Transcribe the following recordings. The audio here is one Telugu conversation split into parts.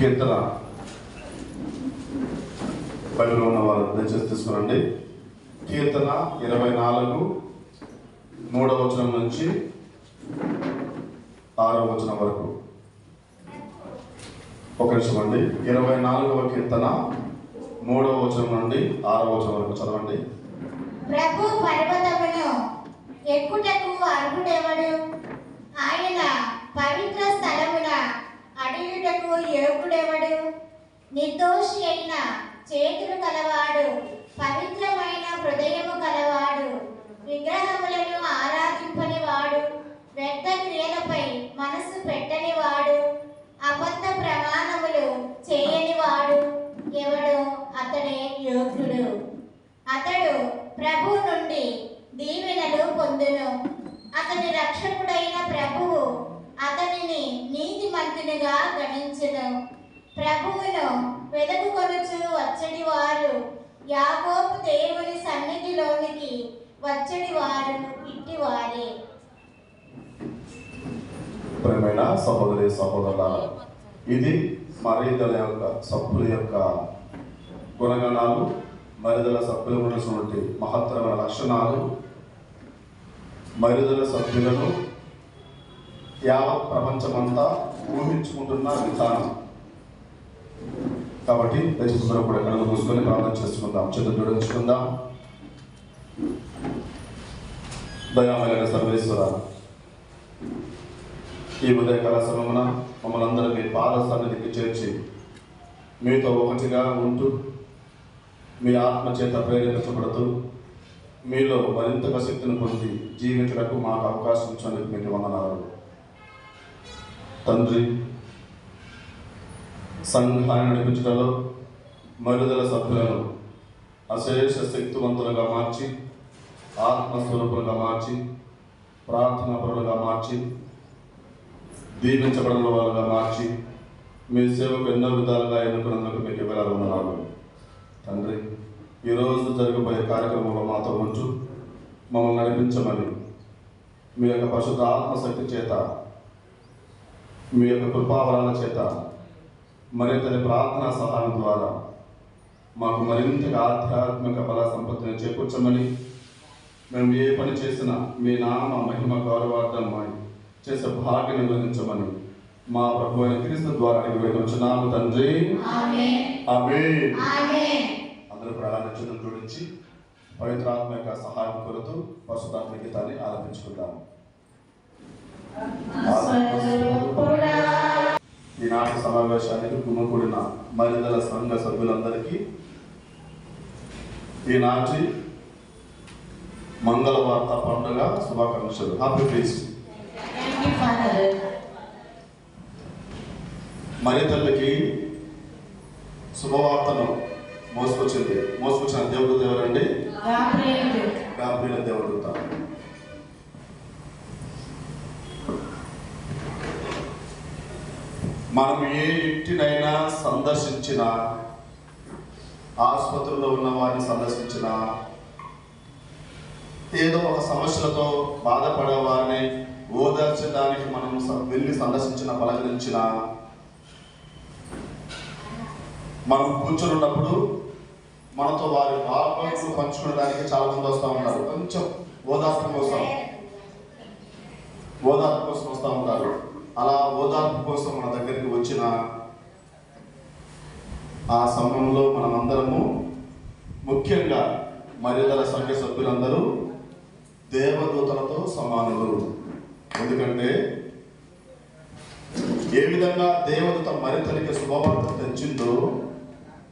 కీర్తన బయటలో ఉన్న వారు దయచేసి తీసుకురండి. కీర్తన ఇరవై నాలుగు మూడవ వచనం నుంచి ఆరవ వచనం వరకు. ఒక నిమిషం అండి. ఇరవై నాలుగవ కీర్తన మూడవ వచనం నుండి ఆరవ వచనం వరకు చదవండి. ప్రభు పర్వతమును ఎక్కుటకు అర్హుడెవడు? ఆయన పవిత్ర స్థలము అడియుటకు యోగుడెవడు నిర్దోషి అయిన చేతులు కలవాడు పవిత్రమైన హృదయము కలవాడు విగ్రహములను ఆరాధింపని వాడు వ్యర్థ క్రియలపై మనసు పెట్టని వాడు అబద్ధ ప్రమాణములు చేయని వాడు ఎవడు? అతడే యోగ్యుడు. అతడు ప్రభు నుండి దీవెనలు పొందును. అతని రక్షకుడైన ప్రభువు అతనిని నీతిమంతునిగా గణించను ప్రభువును వెదకుకొనుచు వచ్చడి వారు యాకోబు దేవుని సన్నిధిలోనికి వచ్చడి వారు ఇట్టివారే. ప్రియమైన సహోదరి సహోదరుల ఇది మరీదల యొక్క సభ్యుల యొక్క గుణగణాలు మరిదల సభ్యులు ఉన్నటువంటి మహత్తరమైన లక్షణాలు? మరిదల సభ్యులను యావత్ ప్రపంచమంతా ఊహించుకుంటున్న విధానం. కాబట్టి దయచేసి కూడా కళ్ళు మూసుకొని ప్రార్థన చేసుకుందాం. చేతులు జోడించుకుందాం. దయామైన సర్వేశ్వర ఈ ఉదయకాల సమయమున మమ్మల్ని అందరూ మీ పాద సన్నిధికి చేర్చి మీతో ఒకటిగా ఉంటూ మీ ఆత్మ చేత ప్రేరేపించబడుతూ మీలో మరింతగా శక్తిని పొంది జీవించడానికి మాకు అవకాశం ఇచ్చినందుకు మీకు వందనాలు. తండ్రి సంఘాన్ని నడిపించడంలో మరుదల సభ్యులను అశేష శక్తివంతులుగా మార్చి ఆత్మస్వరూపులుగా మార్చి ప్రార్థనా పరులుగా మార్చి దీవించబడిన వాళ్ళుగా మార్చి మీ సేవకు ఎన్నో విధాలుగా ఎన్నుకున్నందుకు మీకు వేలాలు వందనాలు. తండ్రి ఈరోజు జరగబోయే కార్యక్రమంలో మాతో ఉంచు మమ్మల్ని నడిపించమని మీ యొక్క పరిశుద్ధ ఆత్మశక్తి చేత మీ యొక్క కృపావరాల చేత మరింత ప్రార్థనా సహాయం ద్వారా మాకు మరింతగా ఆధ్యాత్మిక బల సంపత్తిని చేకూర్చమని మేము ఏ పని చేసినా మీ నామ మహిమ గౌరవార్థమై చేసే భాగ్యం నిర్వహించమని మా ప్రభు అయిన క్రీస్తు ద్వారా అడిగి వేడుచున్నాము తండ్రి. అందరూ ప్రాణాన్ని చేతులు జోడించి పవిత్రాత్మ యొక్క సహాయం కొరతూ పరిశుద్ధాత్మ గీతాన్ని ఆలపించుకుందాం ఈనాటి సమావేశానికి గుమ్మకూడిన మరిదల సంఘ సభ్యులందరికీ ఈనాటి మంగళవార్త పండుగ శుభాకాంక్షలు. హ్యాపీ ఫీస్ట్ మరి తల్లికి శుభవార్తను మోసుకొచ్చింది. మోసుకొచ్చిన దేవుడు దేవుడండి గాబ్రియల. దేవుడుత మనం ఏ ఇంటినైనా సందర్శించిన ఆసుపత్రిలో ఉన్న వారిని సందర్శించిన ఏదో ఒక సమస్యలతో బాధపడే వారిని ఓదార్చడానికి మనం వెళ్ళి సందర్శించిన పలకరించిన మనం కూర్చొని ఉన్నప్పుడు మనతో వారి బాధలు పంచుకోవడానికి చాలా మంది వస్తూ ఉంటారు. కొంచెం ఓదార్పు కోసం ఓదార్పు కోసం వస్తూ ఉంటారు. అలా ఓదార్పు కోసం మన దగ్గరికి వచ్చిన ఆ సమయంలో మనమందరము ముఖ్యంగా మర్యాదల సంఖ్య సభ్యులందరూ దేవదూతలతో సమానులు. ఎందుకంటే ఏ విధంగా దేవదూత మరితనికి శుభవార్త తెచ్చిందో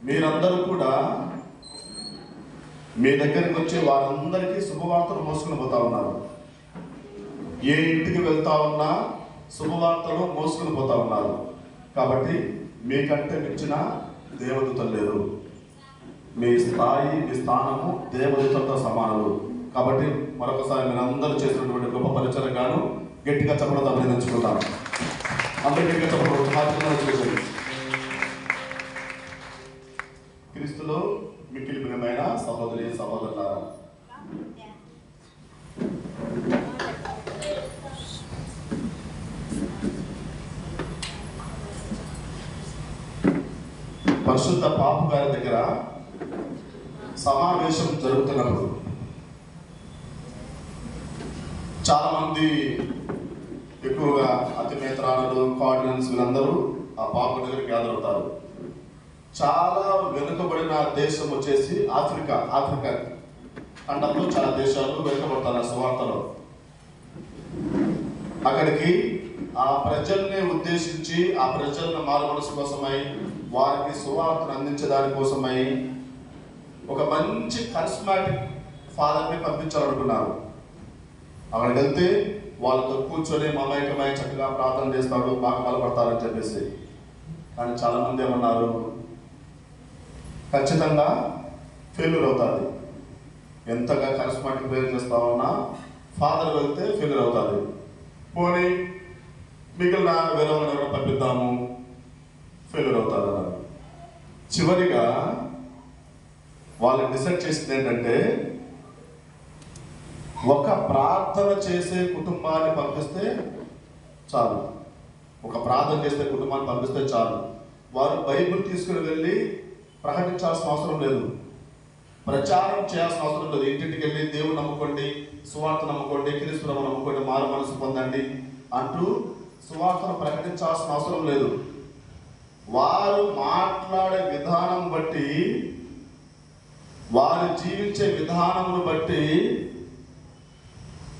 మీరందరూ కూడా మీ దగ్గరికి వచ్చి వారందరికీ శుభవార్తలు మోసుకుని పోతా ఉన్నారు. ఏ ఇంటికి వెళ్తా ఉన్నా శుభవార్తలు మోసుకుని పోతా ఉన్నారు. కాబట్టి మీకంటే మించిన దేవదూతలు లేరు. మీ స్థాయి మీ స్థానము దేవదూతలతో సమానము. కాబట్టి మరొకసారి మీరు అందరూ చేసినటువంటి గొప్ప పరిచయం గాను గట్టిగా చెప్పడంతో అభినందించుకుంటాను అందరూ గట్టిగా చెప్పడం. చేసేది క్రీస్తులో మిక్కిలి ప్రియమైన సహోదరి సహోదరులారా పరిశుద్ధ పాపు గారి దగ్గర సమావేశం జరుగుతున్నప్పుడు చాలా మంది ఎక్కువగా అతి నేత్రాలు కార్డినల్స్ వీళ్ళందరూ ఆ పాప దగ్గర గ్యాదర్ అవుతారు. చాలా వెనుకబడిన దేశం వచ్చేసి ఆఫ్రికా ఆఫ్రికా ఖండంలో చాలా దేశాలు వెనుకబడతారు సువార్తలో. అక్కడికి ఆ ప్రజల్ని ఉద్దేశించి ఆ ప్రజలను మారు కోసమై వారికి సువార్తను అందించడాని కోసమై ఒక మంచి కరిస్మాటిక్ ఫాదర్ని పంపించాలనుకున్నారు. అక్కడికి వెళ్తే వాళ్ళతో కూర్చొని మమైకమై చక్కగా ప్రార్థన చేస్తాడు బాగా బలపడతారని చెప్పేసి. కానీ చాలామంది ఏమన్నారు? ఖచ్చితంగా ఫెయిల్యూర్ అవుతుంది. ఎంతగా కరిస్మాటిక్ ప్రేయర్ చేస్తా ఉన్నా ఫాదర్ వెళ్తే ఫెయిల్యూర్ అవుతుంది. పోనీ మిగిలిన వేరే పంపిద్దాము. ఫెయిల్యూర్ అవుతారు? చివరిగా వాళ్ళు డిసైడ్ చేసింది ఏంటంటే ఒక ప్రార్థన చేసే కుటుంబాన్ని పంపిస్తే చాలు. ఒక ప్రార్థన చేసే కుటుంబాన్ని పంపిస్తే చాలు. వారు బైబిల్ తీసుకుని వెళ్ళి ప్రకటించాల్సిన అవసరం లేదు. ప్రచారం చేయాల్సిన అవసరం లేదు. ఇంటింటికి వెళ్ళి దేవుడు నమ్ముకోండి సువార్త నమ్ముకోండి క్రీస్తులను నమ్ముకోండి మారు మనసు పొందండి అంటూ సువార్తను ప్రకటించాల్సిన అవసరం లేదు. వారు మాట్లాడే విధానం బట్టి వారు జీవించే విధానమును బట్టి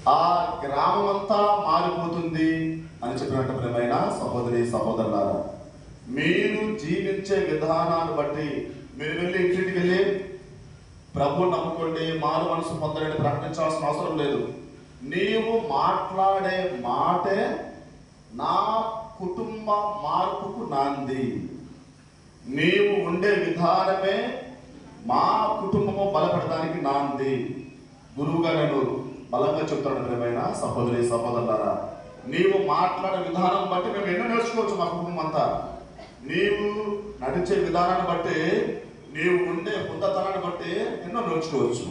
ఆ గ్రామం అంతా మారిపోతుంది అని చెప్పినట్టు ప్రేమైన సహోదరి సహోదరులారా మీరు జీవించే విధానాన్ని బట్టి మీరు వెళ్ళి ఇంటికి వెళ్ళి ప్రభు నమ్ముకోండి మారు మనసు పొందండి ప్రకటించాల్సిన అవసరం లేదు. నీవు మాట్లాడే మాటే నా కుటుంబ మార్పుకు నాంది. మేము ఉండే విధానమే మా కుటుంబము బలపడడానికి నాంది. గురువుగా నేను బలంగా చెప్తాడు ప్రియమైన సహోదరి సహోదరులారా నీవు మాట్లాడే విధానం బట్టి మేము ఎన్నో నేర్చుకోవచ్చు మా కుటుంబం అంతా. నీవు నడిచే విధానాన్ని బట్టి నీవు ఉండే బుద్ధతనాన్ని బట్టి ఎన్నో నేర్చుకోవచ్చు.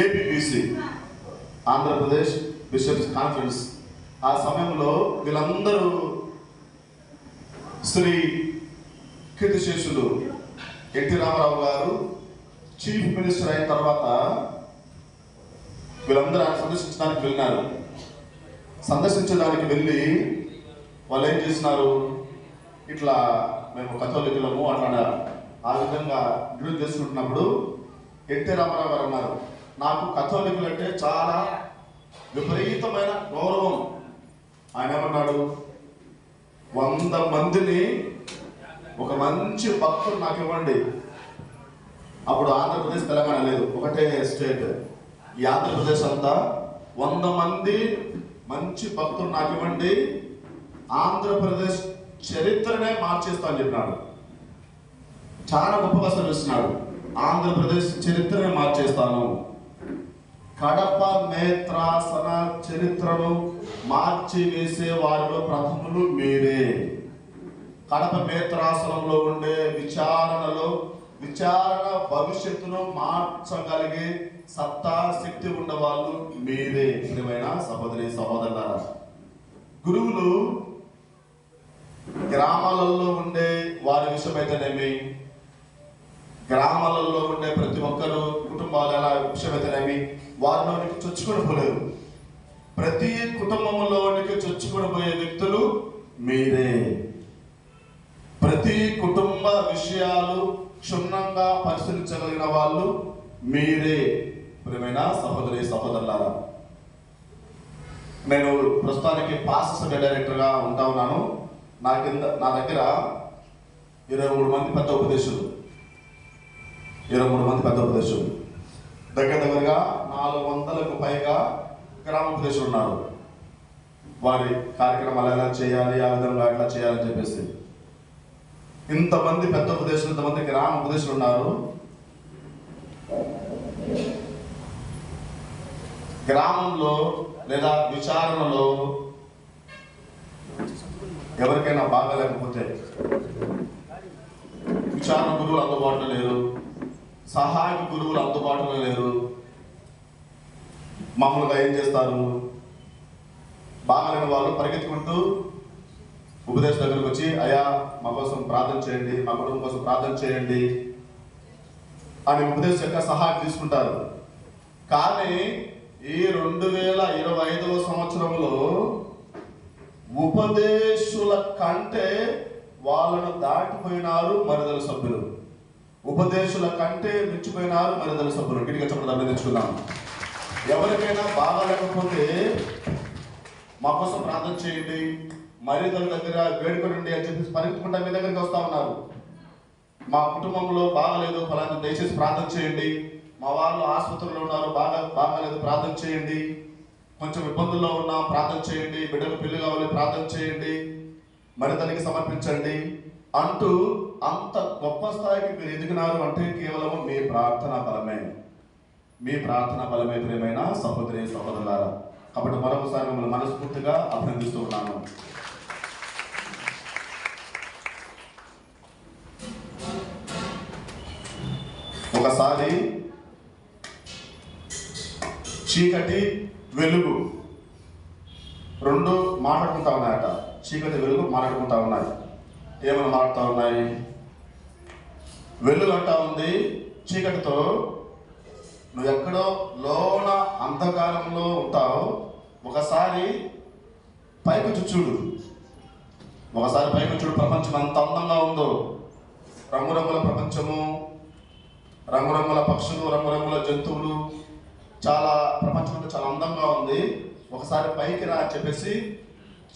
ఏపీబీసీ ఆంధ్రప్రదేశ్ బిషప్స్ కాన్ఫరెన్స్ ఆ సమయంలో వీళ్ళందరూ శ్రీ కీర్తిశేషులు ఎన్టీ రామారావు గారు చీఫ్ మినిస్టర్ అయిన తర్వాత వీళ్ళందరూ ఆయన సందర్శించడానికి వెళ్ళినారు. సందర్శించడానికి వెళ్ళి వాళ్ళు ఏం చేసినారు? ఇట్లా మేము కథోలికులము అట్లా ఆ విధంగా ఇంట్రడ్యూస్ చేసుకుంటున్నప్పుడు ఎన్టీ రామారావు గారు అన్నారు నాకు కథోలికులు అంటే చాలా విపరీతమైన గౌరవం. ఆయన ఏమన్నాడు? వంద మందిని ఒక మంచి భక్తుడు నాకు ఇవ్వండి. అప్పుడు ఆంధ్రప్రదేశ్ తెలంగాణ లేదు. ఒకటే స్టేట్. ఈ ఆంధ్రప్రదేశ్ అంతా వంద మంది మంచి భక్తులు నాకు ఇవ్వండి. ఆంధ్రప్రదేశ్ చరిత్రనే మార్చేస్తా అని చెప్పినాడు. చాలా గొప్పగా శ్రమిస్తున్నాడు ఆంధ్రప్రదేశ్ చరిత్రనే మార్చేస్తాను. కడప మేత్రాసన చరిత్రను మార్చి వేసే వారిలో ప్రథములు మీరే. కడప మేత్రాసనంలో ఉండే విచారణలో విచారణ భవిష్యత్తును మార్చగలిగే సత్తా శక్తి ఉన్న వాళ్ళు మీరే. ప్రియమైన సహోదరి సహోదరులారా గురువులు గ్రామాలలో ఉండే వారి విషయమైతేనేమి? గ్రామాలలో ఉండే ప్రతి ఒక్కరు కుటుంబాలు ఎలా విషయమైతేనేమి? వారిలోనికి చొచ్చుకొని పోలేదు. ప్రతి కుటుంబంలోనికి చొచ్చుకొని పోయే వ్యక్తులు మీరే. ప్రతి కుటుంబ విషయాలు క్షుణ్ణంగా పరిశీలించగలిగిన వాళ్ళు మీరే. ప్రియమైన సహోదరి సహోదరులారా నేను ప్రస్తుతానికి పాస్ డైరెక్టర్గా ఉంటా ఉన్నాను. నా కింద నా దగ్గర ఇరవై మూడు మంది పెద్ద ఉపదేశులు. ఇరవై మూడు మంది పెద్ద ఉపదేశులు. దగ్గర దగ్గరగా నాలుగు వందలకు పైగా గ్రామ ప్రదేశాలు ఉన్నారు. వారి కార్యక్రమాలు ఎలా చేయాలి ఆ విధంగా ఎట్లా చేయాలని చెప్పేసి. ఇంతమంది పెద్ద ప్రదేశం ఇంతమంది గ్రామ ప్రదేశాలు ఉన్నారు. గ్రామంలో లేదా విచారణలో ఎవరికైనా బాగా లేకపోతే విచారణ గురువులు అందుబాటులో లేరు. సహాయక గురువులు అందుబాటులో లేరు. మామూలుగా ఏం చేస్తారు. బాగాలేని వాళ్ళు పరిగెత్తుకుంటూ ఉపదేశ దగ్గరకు వచ్చి అయ్యా మా కోసం ప్రార్థన చేయండి మా కుటుంబం కోసం ప్రార్థన చేయండి అని ఉపదేశం యొక్క సహాయం తీసుకుంటారు. కానీ ఈ రెండు వేల ఇరవై ఐదవ సంవత్సరంలో ఉపదేశుల కంటే వాళ్ళను దాటిపోయినారు మరిదల సభ్యులు. ఉపదేశుల కంటే మించిపోయినారు మరిదల సభ్యులు. గిడిగా చెప్పడం అభినందించుకుందాం ఎవరికైనా బాగాలేకపోతే మా కోసం ప్రార్థన చేయండి. మరిదల దగ్గర వేడుకొనండి అని చెప్పేసి పరిగెత్తుకుంటా మీ దగ్గరికి వస్తా ఉన్నారు. మా కుటుంబంలో బాగలేదు ఫలానా దయచేసి ప్రార్థన చేయండి. మా వాళ్ళు ఆసుపత్రిలో ఉన్నారు బాగా బాగాలేదు ప్రార్థన చేయండి. కొంచెం ఇబ్బందుల్లో ఉన్నాం ప్రార్థన చేయండి. బిడ్డలు పెళ్ళి కావాలి ప్రార్థన చేయండి. మరిదనికి సమర్పించండి. అంటూ అంత గొప్ప స్థాయికి మీరు ఎదిగినారు అంటే కేవలం మీ ప్రార్థన బలమే. మీ ప్రార్థన బలమే ప్రేమైన సహోదరి సహోదరులారా. కాబట్టి మరొకసారి మిమ్మల్ని మనస్ఫూర్తిగా అభినందిస్తూ ఉన్నాను. ఒకసారి చీకటి వెలుగు రెండు మాట్లాడుకుంటా ఉన్నాయట. చీకటి వెలుగు మాట్లాడుకుంటా ఉన్నాయి. ఏమైనా మారుతా ఉన్నాయి? వెలుగు ఉంది చీకటితో. నువ్వు ఎక్కడో లోన అంధకారంలో ఉంటావు. ఒకసారి పైకి చూడు. ఒకసారి పైకి చూడు ప్రపంచం ఎంత అందంగా ఉందో. రంగురంగుల ప్రపంచము రంగురంగుల పక్షులు రంగురంగుల జంతువులు. చాలా ప్రపంచం అంటే చాలా అందంగా ఉంది. ఒకసారి పైకి రా అని చెప్పేసి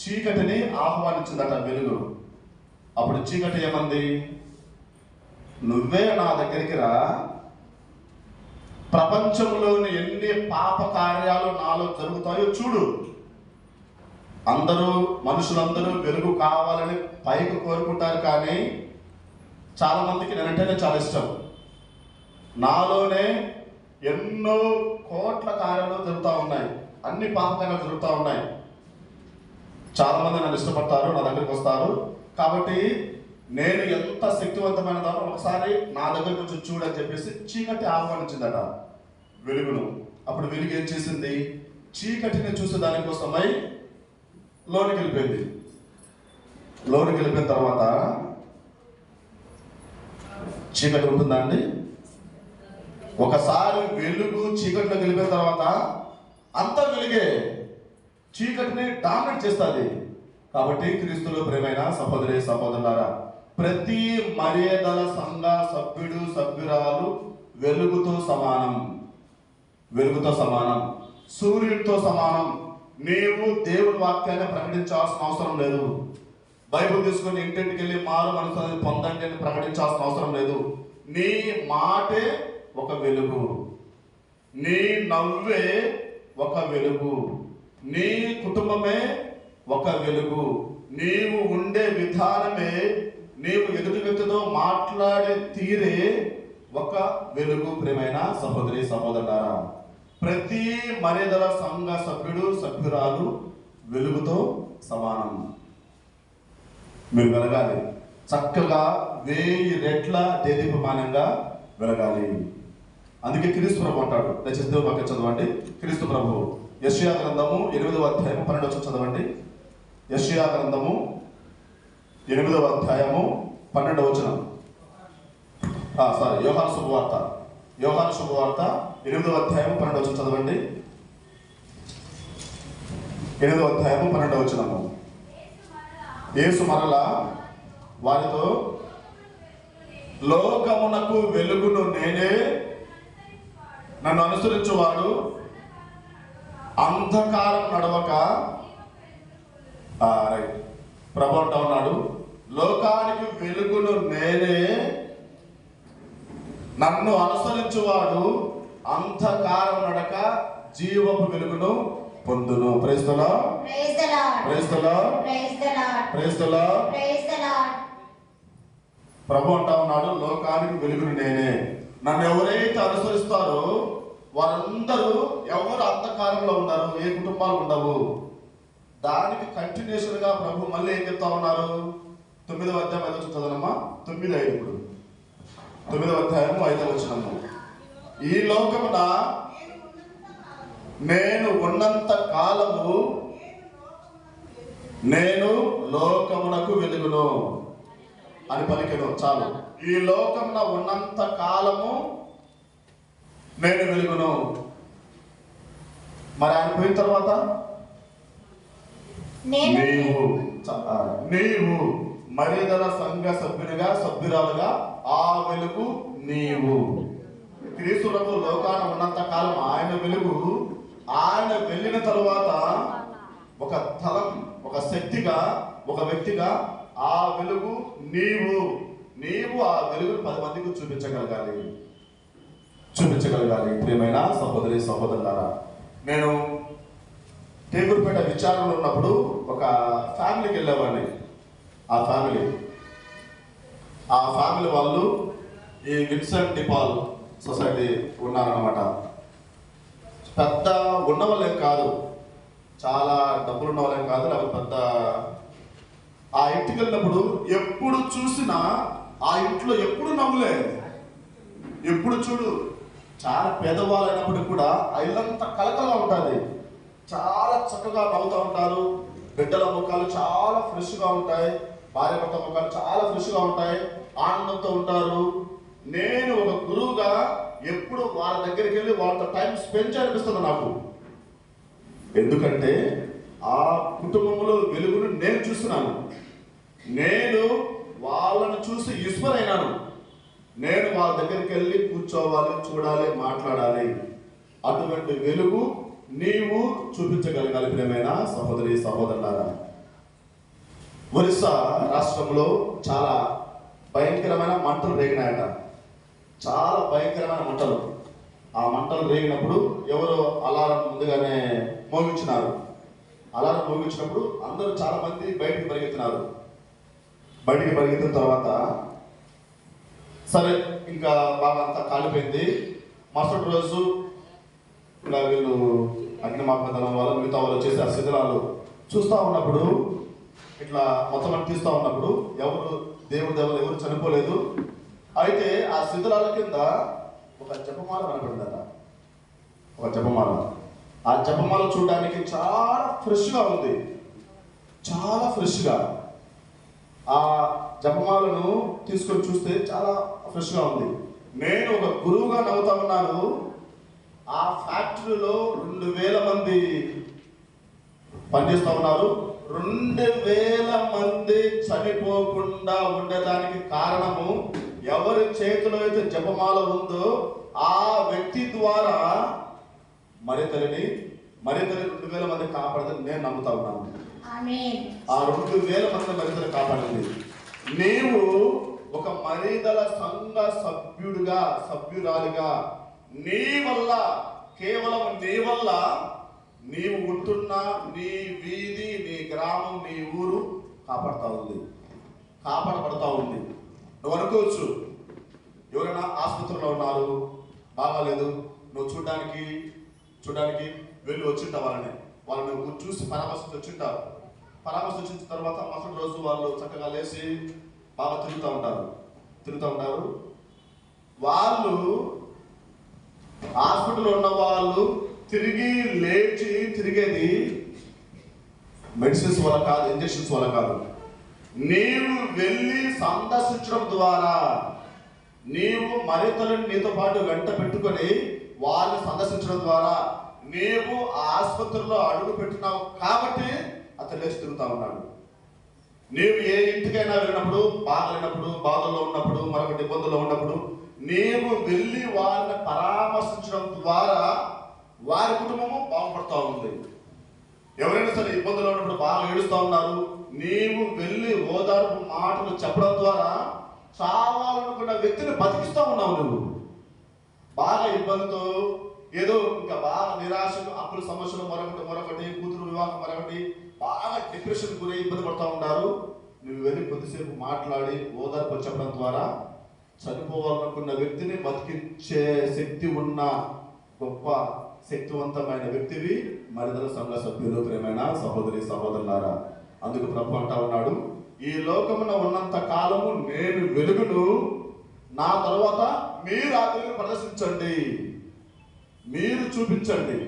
చీకటిని ఆహ్వానించిందట వెలుగు. అప్పుడు చీకటి ఏమంది? నువ్వే నా దగ్గరికి రా. ప్రపంచంలోని ఎన్ని పాప కార్యాలు నాలో జరుగుతాయో చూడు. అందరూ మనుషులందరూ వెలుగు కావాలని పైకి కోరుకుంటారు కానీ చాలా మందికి నేనంటేనే చాలా ఇష్టం. నాలోనే ఎన్నో కోట్ల కార్యాలు జరుగుతూ ఉన్నాయి. అన్ని పాప కార్యాలు జరుగుతూ ఉన్నాయి. చాలా మంది నన్ను ఇష్టపడతారు నా దగ్గరికి వస్తారు. కాబట్టి నేను ఎంత శక్తివంతమైన దానో ఒకసారి నా దగ్గర కొంచెం చూడని చెప్పేసి చీకటి ఆహ్వానించిందట వెలుగును. అప్పుడు వెలుగు ఏం చేసింది? చీకటిని చూసే దానికోసమై లోనికి వెళ్ళిపోయింది. లోనికి వెళ్ళిపోయిన తర్వాత చీకటి ఉంటుందా అండి? ఒకసారి వెలుగు చీకట్లో వెళ్ళిపోయిన తర్వాత అంత వెలుగే. చీకటిని డామినేట్ చేస్తుంది. కాబట్టి క్రీస్తులు ప్రేమైన సహోదరి సహోదరులారా ప్రతి మర్యాదల సంఘ సభ్యుడు సభ్యురాలు వెలుగుతో సమానం. వెలుగుతో సమానం. సూర్యుడితో సమానం. నీవు దేవుని వాక్యాన్ని ప్రకటించాల్సిన అవసరం లేదు. బైబుల్ తీసుకొని ఇంటింటికి వెళ్ళి మారు మనసు పొందండి అని ప్రకటించాల్సిన అవసరం లేదు. నీ మాటే ఒక వెలుగు. నీ నవ్వే ఒక వెలుగు. నీ కుటుంబమే ఒక వెలుగు. నీవు ఉండే విధానమే నీవు ఎదుటి వ్యక్తితో మాట్లాడే తీరే ఒక వెలుగు ప్రేమైన సహోదరి సహోదరులారా. ప్రతి మర్యాదల సంఘ సభ్యుడు సభ్యురాలు వెలుగుతో సమానం. మీరు వెలగాలి. చక్కగా వేయి రెట్ల దేదీపమానంగా వెలగాలి. అందుకే క్రీస్తు ప్రభు అంటాడు. దయచేసి దేవుని చదవండి. క్రీస్తు ప్రభు. యశ్యా గ్రంథము ఎనిమిదవ అధ్యాయం పన్నెండు వచ్చి చదవండి. యశ్యా గ్రంథము ఎనిమిదవ అధ్యాయము పన్నెండవ వచనం. సారీ యోహాను శుభవార్త. యోహాను శుభవార్త ఎనిమిదవ అధ్యాయము పన్నెండు వచనం. చదవండి. ఎనిమిదవ అధ్యాయము పన్నెండవ వచనము. యేసు మరలా వారితో లోకమునకు వెలుగును నేనే నన్ను అనుసరించువాడు. అంధకారం నడవక రైట్. ప్రభు అంటా ఉన్నాడు. లోకానికి వెలుగును నేనే నన్ను అనుసరించువాడు. అంధకారం నడక జీవపు వెలుగును పొందును. ప్రేస్తులా. ప్రేస్తులా. ప్రేస్తులా. ప్రభు అంటా ఉన్నాడు. లోకానికి వెలుగును నేనే. నన్ను ఎవరైతే అనుసరిస్తారో వారందరూ ఎవరు అంధకారంలో ఉండరు ఏ కుటుంబాలు ఉండవు. దానికి కంటిన్యూషన్గా ప్రభు మళ్ళీ ఏం చెప్తా ఉన్నారు? తొమ్మిదవ అధ్యాయం ఐదో వచ్చిన చదవనమ్మా తొమ్మిది ఐదు ఇప్పుడు. తొమ్మిదవ అధ్యాయము ఐదవ వచ్చినము ఈ లోకమున నేను ఉన్నంత కాలము నేను లోకమునకు వెలుగును అని పలికెను. చాలు. ఈ లోకమున ఉన్నంత కాలము నేను వెలుగును. మరి ఆయన పోయిన తర్వాత నీవు నీవు మరిదల సంఘ సభ్యునిగా సభ్యురాలుగా ఆ వెలుగు నీవు. క్రీస్తులకు లోకాన ఉన్నంత కాలం ఆయన వెలుగు. ఆయన వెళ్ళిన తరువాత ఒక తలం ఒక శక్తిగా ఒక వ్యక్తిగా ఆ వెలుగు నీవు. నీవు ఆ వెలుగును పది మందికి చూపించగలగాలి. చూపించగలగాలి. ప్రియమైన సహోదరి సహోదరులారా నేను టేగురుపేట విచారణలో ఉన్నప్పుడు ఒక ఫ్యామిలీకి వెళ్ళేవాడిని. ఆ ఫ్యామిలీ. ఆ ఫ్యామిలీ వాళ్ళు ఈ విన్సెంట్ డిపాల్ సొసైటీ ఉన్నారనమాట పెద్ద ఉన్న వాళ్ళేం కాదు. చాలా డబ్బులు ఉన్న వాళ్ళేం కాదు. లేకపోతే పెద్ద ఆ ఇంటికి వెళ్ళినప్పుడు ఎప్పుడు చూసినా ఆ ఇంట్లో ఎప్పుడు నవ్వులే. ఎప్పుడు చూడు. చాలా పేదవాళ్ళు అయినప్పటికీ కూడా ఆ ఇల్లంతా కలకలా ఉంటుంది చాలా చక్కగా నవ్వుతూ ఉంటారు. బిడ్డల ముఖాలు చాలా ఫ్రెష్గా ఉంటాయి. భార్య భర్త ముఖాలు చాలా ఫ్రెష్గా ఉంటాయి. ఆనందంతో ఉంటారు. నేను ఒక గురువుగా ఎప్పుడు వాళ్ళ దగ్గరికి వెళ్ళి వాళ్ళతో టైం స్పెండ్ చేయాలనిపిస్తుంది నాకు. ఎందుకంటే ఆ కుటుంబంలో వెలుగును నేను చూస్తున్నాను. నేను వాళ్ళను చూసి ఇన్స్పైర్ నేను వాళ్ళ దగ్గరికి వెళ్ళి కూర్చోవాలి చూడాలి మాట్లాడాలి. అటువంటి వెలుగు నీవు చూపించగలగాలి ప్రియమైన సహోదరి సహోదరులారా ఒరిస్సా రాష్ట్రంలో చాలా భయంకరమైన మంటలు రేగినాయట. చాలా భయంకరమైన మంటలు. ఆ మంటలు రేగినప్పుడు ఎవరు అలారం ముందుగానే మోగించినారు. అలారం మోగించినప్పుడు అందరూ చాలా మంది బయటికి పరిగెత్తినారు. బయటికి పరిగెత్తిన తర్వాత సరే ఇంకా బాగా అంతా కాలిపోయింది. మరుసటి రోజు ఇలా వీళ్ళు అగ్నిమాపదనం వాళ్ళు మిగతా వాళ్ళు వచ్చేసి ఆ శిథిలాలు చూస్తూ ఉన్నప్పుడు ఇట్లా మొత్తం అని తీస్తూ ఉన్నప్పుడు ఎవరు దేవుడు దేవుడు ఎవరు చనిపోలేదు. అయితే ఆ శిథిలాల కింద ఒక జపమాల కనపడిందట. ఒక జపమాల. ఆ జపమాల చూడడానికి చాలా ఫ్రెష్గా ఉంది. చాలా ఫ్రెష్గా. ఆ జపమాలను తీసుకొని చూస్తే చాలా ఫ్రెష్గా ఉంది. నేను ఒక గురువుగా నవ్వుతా ఉన్నాను. ఆ ఫ్యాక్టరీలో రెండు వేల మంది పనిచేస్తూ ఉన్నారు. రెండు వేల మంది చనిపోకుండా ఉండడానికి కారణము ఎవరి చేతిలో అయితే జపమాల ఉందో ఆ వ్యక్తి ద్వారా మరితల్లిని మరితల్లి రెండు వేల మంది కాపాడదని నేను నమ్ముతా ఉన్నాను. ఆ రెండు వేల మంది మరిదలు కాపాడింది నీవు ఒక మరిదల సంఘ సభ్యుడిగా సభ్యురాలిగా నీ వల్ల కేవలం నీ వల్ల నీవు ఉంటున్న నీ వీధి నీ గ్రామం నీ ఊరు కాపాడుతూ ఉంది. కాపాడబడతా ఉంది. నువ్వు అనుకోవచ్చు ఎవరైనా ఆసుపత్రిలో ఉన్నారు బాగాలేదు నువ్వు చూడడానికి చూడడానికి వెళ్ళి వచ్చింటావు వాళ్ళని? వాళ్ళని నువ్వు చూసి పరామర్శించి వచ్చింటావు. వచ్చిన తర్వాత మరుసటి రోజు వాళ్ళు చక్కగా లేచి బాగా తిరుగుతూ ఉంటారు. తిరుగుతూ ఉంటారు. వాళ్ళు హాస్పిటల్ ఉన్న వాళ్ళు తిరిగి లేచి తిరిగేది మెడిసిన్స్ వల్ల కాదు ఇంజెక్షన్స్ వల్ల కాదు. నీవు వెళ్ళి సందర్శించడం ద్వారా నీవు మరితలను నీతో పాటు వెంట పెట్టుకొని వాళ్ళని సందర్శించడం ద్వారా నీవు ఆ ఆసుపత్రిలో అడుగు పెట్టినావు కాబట్టి అతను లేచి తిరుగుతా ఉన్నాడు. నీవు ఏ ఇంటికైనా వెళ్ళినప్పుడు బాధలేనప్పుడు బాధల్లో ఉన్నప్పుడు మరొకటి ఇబ్బందుల్లో ఉన్నప్పుడు నేను వెళ్ళి వారిని పరామర్శించడం ద్వారా వారి కుటుంబము బాగుపడుతూ ఉంది. ఎవరైనా సరే ఇబ్బందులు ఉన్నప్పుడు బాగా ఏడుస్తూ ఉన్నారు. నీవు వెళ్ళి ఓదార్పు మాటలు చెప్పడం ద్వారా చావాలనుకున్న వ్యక్తిని బతికిస్తూ ఉన్నావు నువ్వు. బాగా ఇబ్బందితో ఏదో ఇంకా బాగా నిరాశలు అప్పుల సమస్యలు మరొకటి మరొకటి కూతురు వివాహం మరొకటి బాగా డిప్రెషన్ గురై ఇబ్బంది పడుతూ ఉన్నారు. నువ్వు వెళ్ళి కొద్దిసేపు మాట్లాడి ఓదార్పు చెప్పడం ద్వారా చనిపోవాలనుకున్న వ్యక్తిని బతికించే శక్తి ఉన్న గొప్ప శక్తివంతమైన వ్యక్తివి మరిదల సంఘ సభ్యులు ప్రేమైన సహోదరి సహోదరులారా. అందుకు ప్రభు అంటా ఉన్నాడు ఈ లోకమున ఉన్నంత కాలము నేను వెలుగును నా తర్వాత మీరు ఆ ప్రదర్శించండి. మీరు చూపించండి.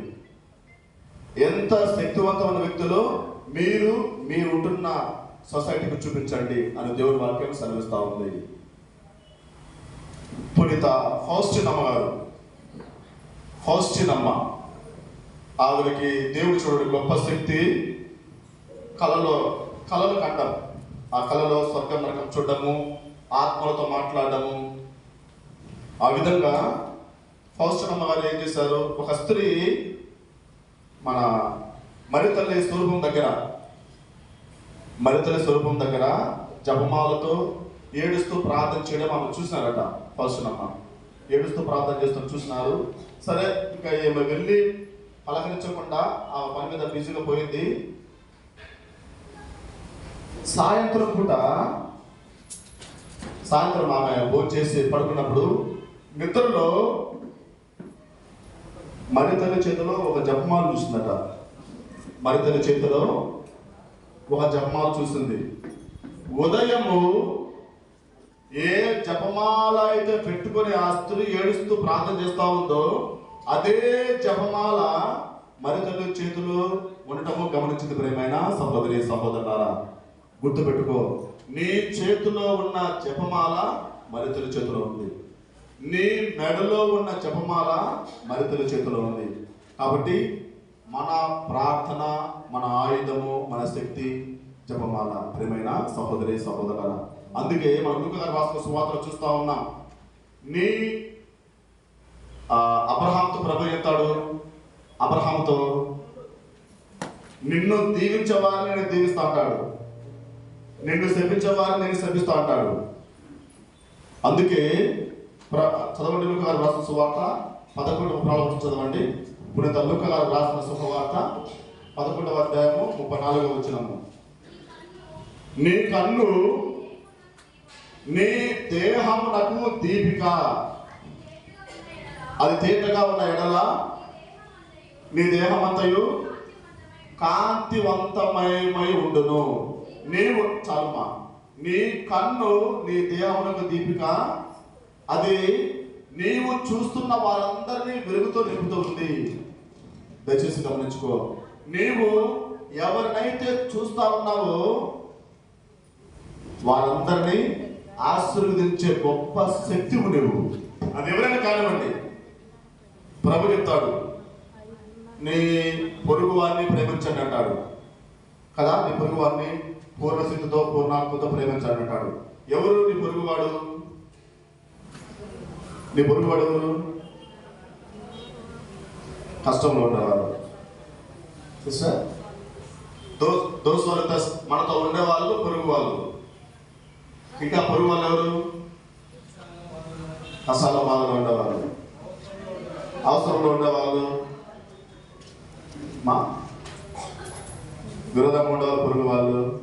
ఎంత శక్తివంతమైన వ్యక్తులు మీరు మీరు ఉంటున్న సొసైటీకి చూపించండి అని దేవుడి వాక్యం సెలవిస్తూ ఉంది. పండిత ఫౌస్టిన్ అమ్మగారు ఫౌస్టిన్ అమ్మ ఆవిడకి దేవుడు చూడడం గొప్ప శక్తి కళలో కళలు కండం ఆ కళలో స్వర్గం నరకం చూడడము ఆత్మలతో మాట్లాడము. ఆ విధంగా ఫౌస్టిన్ అమ్మగారు ఏం చేశారు? ఒక స్త్రీ మన మరితల్లి స్వరూపం దగ్గర మరితల్లి స్వరూపం దగ్గర జపమాలతో ఏడుస్తూ ప్రార్థన చేయడం ఆమె చూసినారట ఫస్ట్ అమ్మ ఏడుస్తూ ప్రార్థన చేస్తూ చూసినారు. సరే ఇంకా ఈమె వెళ్ళి పలకరించకుండా ఆ పని మీద బిజీగా పోయింది. సాయంత్రం పూట సాయంత్రం ఆమె భోజనం చేసి పడుకున్నప్పుడు నిద్రలో మరితల్లి చేతిలో ఒక జపమాలు చూసిందట. మరితల్లి చేతిలో ఒక జపమాలు చూసింది. ఉదయము ఏ జపమాల అయితే పెట్టుకొని ఆ స్త్రీ ఏడుస్తూ ప్రార్థన చేస్తా ఉందో అదే జపమాల మరితల్లి చేతులు ఉండటము గమనించింది ప్రేమైన సహోదరి సహోదరులారా. గుర్తుపెట్టుకో నీ చేతిలో ఉన్న జపమాల మరితల్లి చేతిలో ఉంది. నీ మెడలో ఉన్న జపమాల మరితల్లి చేతిలో ఉంది. కాబట్టి మన ప్రార్థన మన ఆయుధము మన శక్తి జపమాల. ప్రేమైన సహోదరి సహోదరులారా. అందుకే మనం లుక గారి సువార్తలు చూస్తా ఉన్నాం. నీ అబ్రహాంతో ప్రభు చెప్తాడు అబ్రహాంతో నిన్ను దీవించేవారిని నేను దీవిస్తా అంటాడు. నిన్ను శపించేవారిని నేను శపిస్తా అంటాడు. అందుకే ప్ర- చదవండి లుక గారు రాసిన సువార్త. పదకొండవ ప్రారంభం చదవండి. పునీత లుక గారు రాసిన శుభవార్త. పదకొండవ అధ్యాయము ముప్పై నాలుగవ వచ్చినము నీ కన్ను నీ దేహమునకు దీపిక. అది తేటగా ఉన్న ఎడల నీ దేహమంతయు కాంతివంతమయమై ఉండును. నీవు చర్మ నీ కన్ను నీ దేహమునకు దీపిక. అది నీవు చూస్తున్న వారందరినీ వెలుగుతో నింపుతుంది దయచేసి గమనించుకో. నీవు ఎవరినైతే చూస్తా ఉన్నావో వారందరినీ ఆశీర్వదించే గొప్ప శక్తివు నువ్వు అది ఎవరైనా కానివ్వండి. ప్రభు చెప్తాడు నీ పొరుగు వారిని ప్రేమించండి అంటాడు. కదా? నీ పొరుగు వారిని పూర్ణశక్తితో పూర్ణాత్మతో ప్రేమించండి అంటాడు. ఎవరు నీ పొరుగువాడు? నీ పొరుగువాడు ఎవరు? కష్టంలో సిస్టర్. దోస్ దోస్ మనతో ఉండేవాళ్ళు పొరుగు వాళ్ళు ఇంకా పొరుగు వాళ్ళు ఎవరు? కష్టాల బాధలో ఉండేవాళ్ళు. అవసరంలో ఉండేవాళ్ళు. మా విరోధంగా ఉండేవాళ్ళు పొరుగు వాళ్ళు.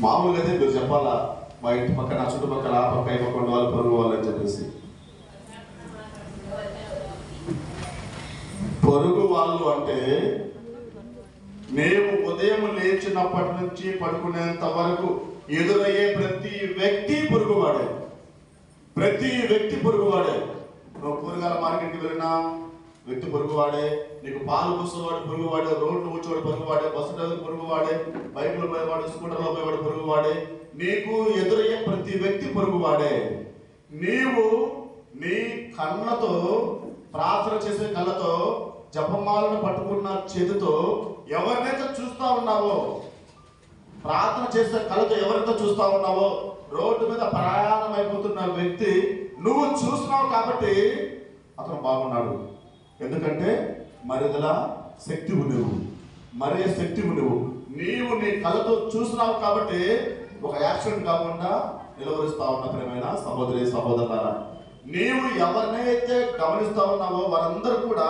మామూలుగా అయితే మీరు చెప్పాలా? మా ఇంటి పక్కన చుట్టుపక్కల ఆ పక్క ఈ పక్క వాళ్ళు పొరుగు వాళ్ళు అని చెప్పేసి. పొరుగు వాళ్ళు అంటే మేము ఉదయం లేచినప్పటి నుంచి పడుకునేంత వరకు ఎదురయ్యే ప్రతి వ్యక్తి పొరుగువాడే. ప్రతి వ్యక్తి పొరుగువాడే. నువ్వు కూరగాయల మార్కెట్కి వెళ్ళినా వ్యక్తి పొరుగువాడే. నీకు పాలు పూసేవాడు పొరుగువాడే. రోడ్లు కూర్చోవాడు పొరుగువాడే. బస్సు డ్రైవర్ పొరుగువాడే. బైకులు పోయేవాడు స్కూటర్లో పోయేవాడు పొరుగువాడే. నీకు ఎదురయ్యే ప్రతి వ్యక్తి పొరుగువాడే. నీవు నీ కళ్ళతో ప్రార్థన చేసే కళ్ళతో జపమాలను పట్టుకున్న చేతితో ఎవరినైతే చూస్తా ఉన్నావో ప్రార్థన చేసే కళతో ఎవరితో చూస్తా ఉన్నావో రోడ్డు మీద ప్రయాణం అయిపోతున్న వ్యక్తి నువ్వు చూస్తున్నావు కాబట్టి అతను బాగున్నాడు. ఎందుకంటే మరిదల శక్తివు నువ్వు మరే శక్తివు నువ్వు నీవు నీ కళ్ళతో చూస్తున్నావు కాబట్టి ఒక యాక్సిడెంట్ కాకుండా నిలవరిస్తా ఉన్న ప్రేమైన సహోదరి సహోదరులారా నీవు ఎవరినైతే గమనిస్తా ఉన్నావో వారందరూ కూడా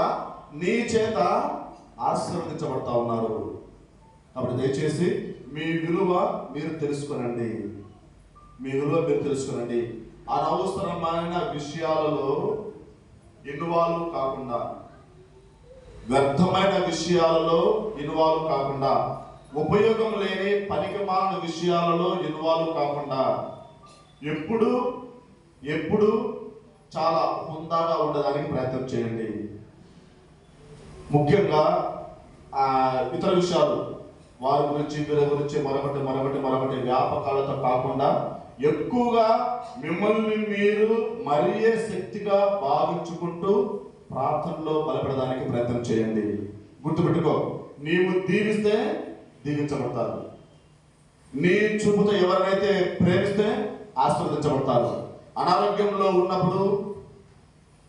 నీ చేత ఆశీర్వదించబడతా ఉన్నారు. కాబట్టి దయచేసి మీ విలువ మీరు తెలుసుకునండి. మీ విలువ మీరు తెలుసుకునండి. అనవసరమైన విషయాలలో ఇన్వాల్వ్ కాకుండా వ్యర్థమైన విషయాలలో ఇన్వాల్వ్ కాకుండా ఉపయోగం లేని పనికిమాలిన విషయాలలో ఇన్వాల్వ్ కాకుండా ఎప్పుడు ఎప్పుడు చాలా హుందాగా ఉండడానికి ప్రయత్నం చేయండి. ముఖ్యంగా ఇతర విషయాలు. వారి గురించి వీరి గురించి మరొకటి మరొకటి మరొకటి వ్యాపకాలతో కాకుండా ఎక్కువగా మిమ్మల్ని మీరు మరియే శక్తిగా భావించుకుంటూ ప్రార్థనలో బలపడడానికి ప్రయత్నం చేయండి. గుర్తుపెట్టుకో నీవు దీవిస్తే దీవించబడతారు. నీ చూపుతో ఎవరినైతే ప్రేమిస్తే ఆశీర్వదించబడతారు. అనారోగ్యంలో ఉన్నప్పుడు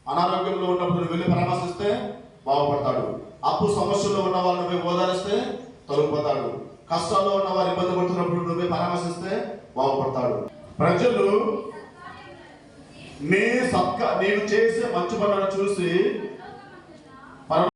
అనారోగ్యంలో ఉన్నప్పుడు వెళ్ళి పరామర్శిస్తే బాగుపడతాడు. అప్పు సమస్యల్లో ఉన్న వాళ్ళు నువ్వు ఓదారిస్తే తొలగిపోతాడు. కష్టాల్లో ఉన్న వారు ఇబ్బంది పడుతున్నప్పుడు నువ్వే పరామర్శిస్తే బాగుపడతాడు. ప్రజలు నీ సత్క నేను చేసే మంచి పనులను చూసి